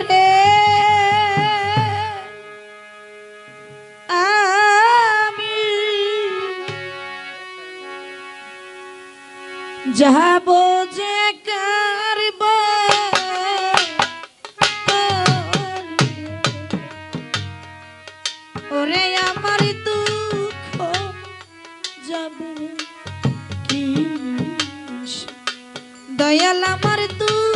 পিতারে আমি যাব যে কারব ওরে আমার দুঃখ যাবে কি দয়াল আমার দুঃখ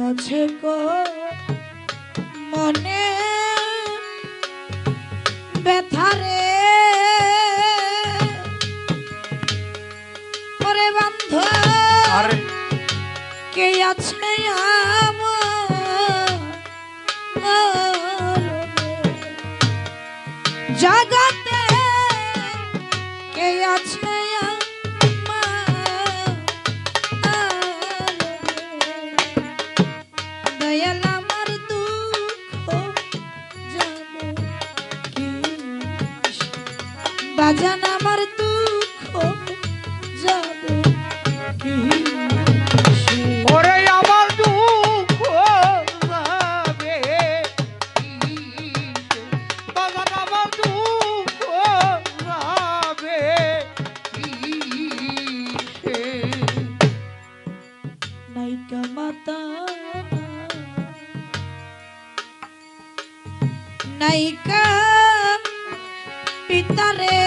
কার কাছে কো মনে ব্যথারে ওরে বান্ধ কে আছে জগতে কে আছে বাজান আমার দুঃখ যাবে কি ওরে আমার দুঃখ যাবে কিসে? বাজান আমার দুঃখ যাবে নাইকা মাতা নাইকা পিতারে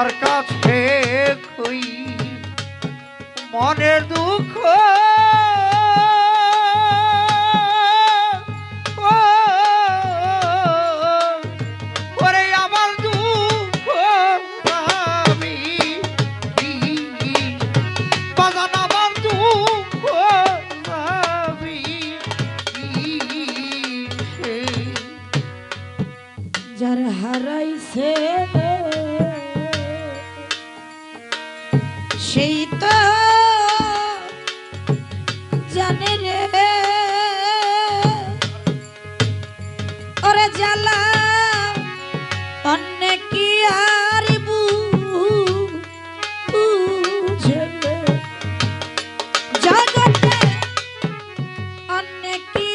কার কাছে কই মনের দুঃখ। যার হারাইছে সেই তো জানে রে। ওরে জ্বালা অন্য কি আর জগতে অন্য কি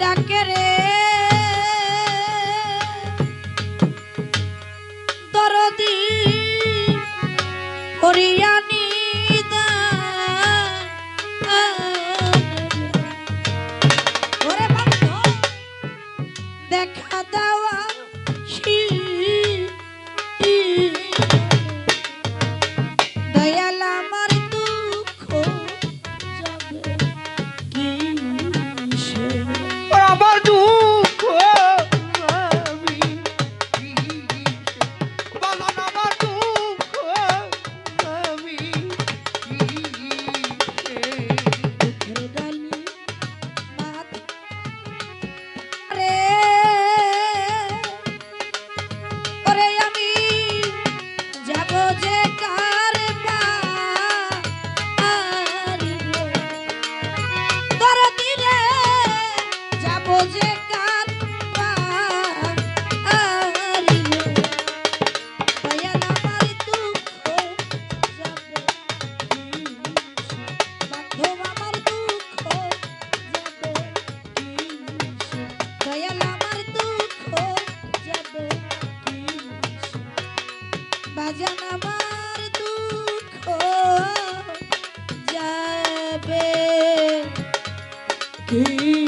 ডাকে রে He